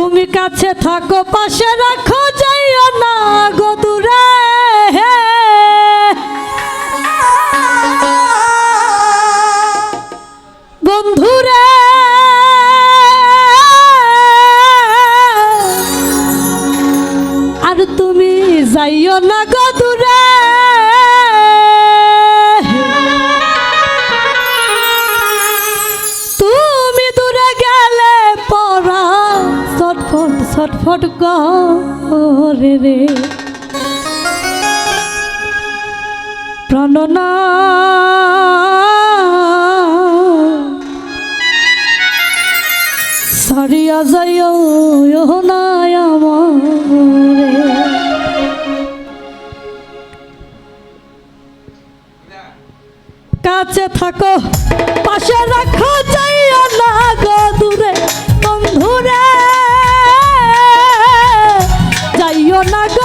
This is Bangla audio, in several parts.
তুমি কাছে থাকো, পাশে রাখো, যাইও না গো দূরে। বন্ধুরে, আর তুমি যাইও না গো ছটফট করে রে। প্রাণনা। সারিয়া যাইও না আমারে। কাছে থাকো, পাশে রাখো, যাইও না গো দূরে। বন্ধুরে। না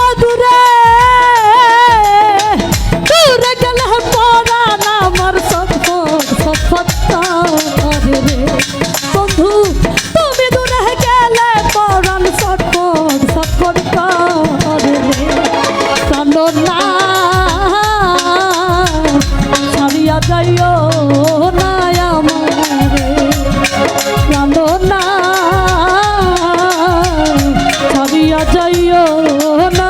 না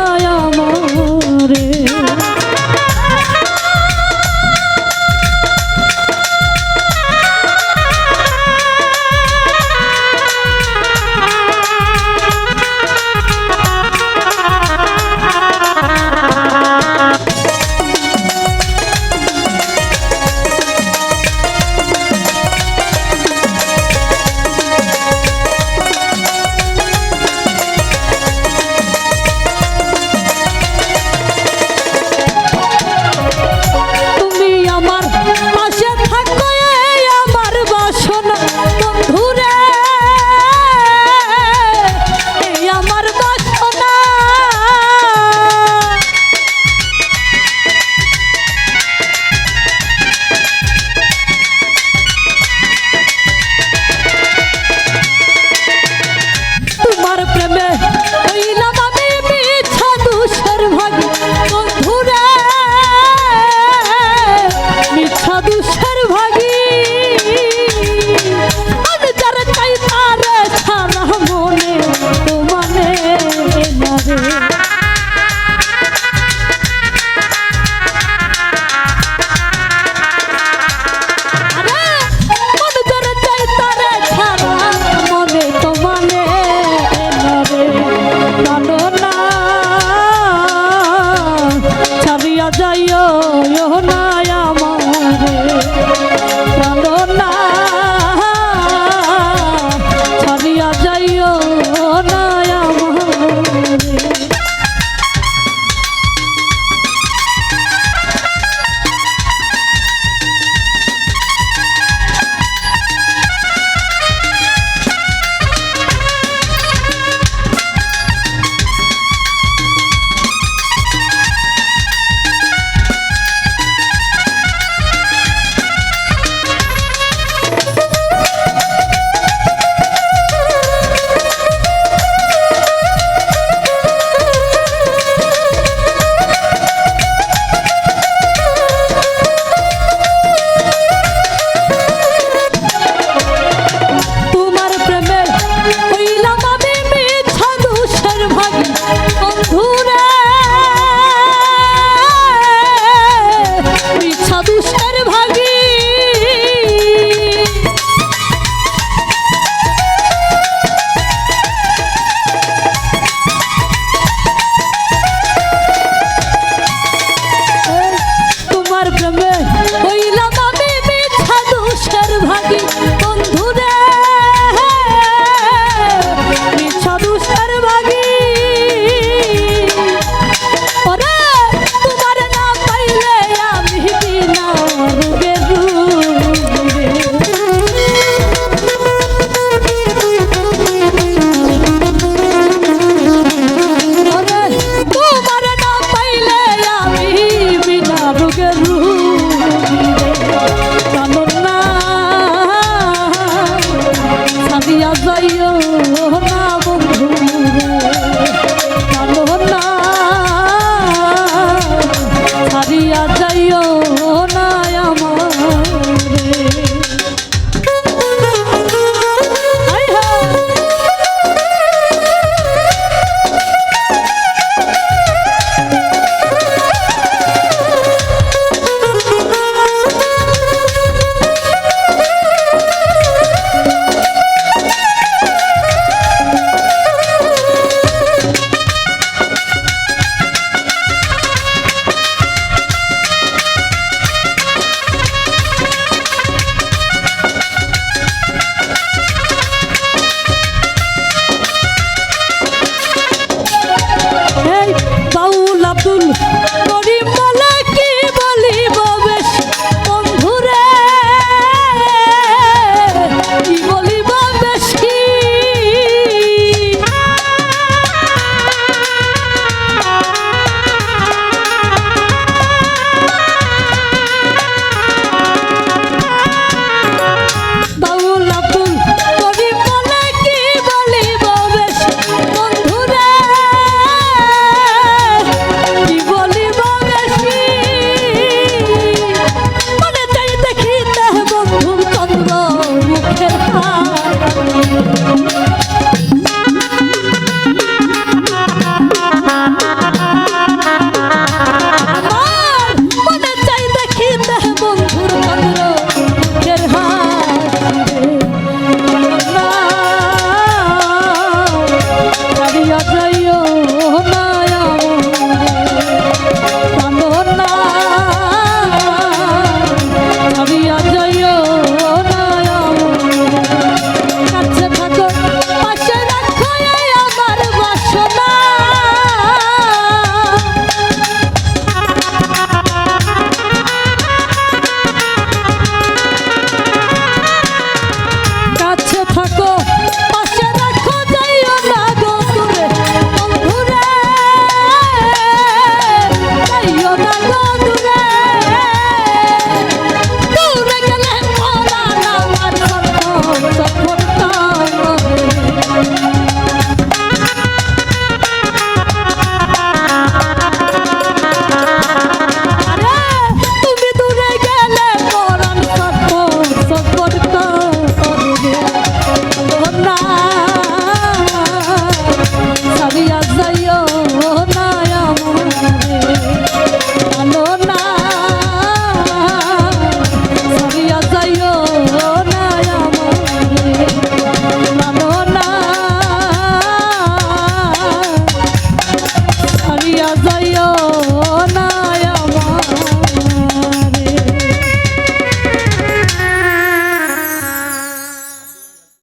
তোমার প্রেমে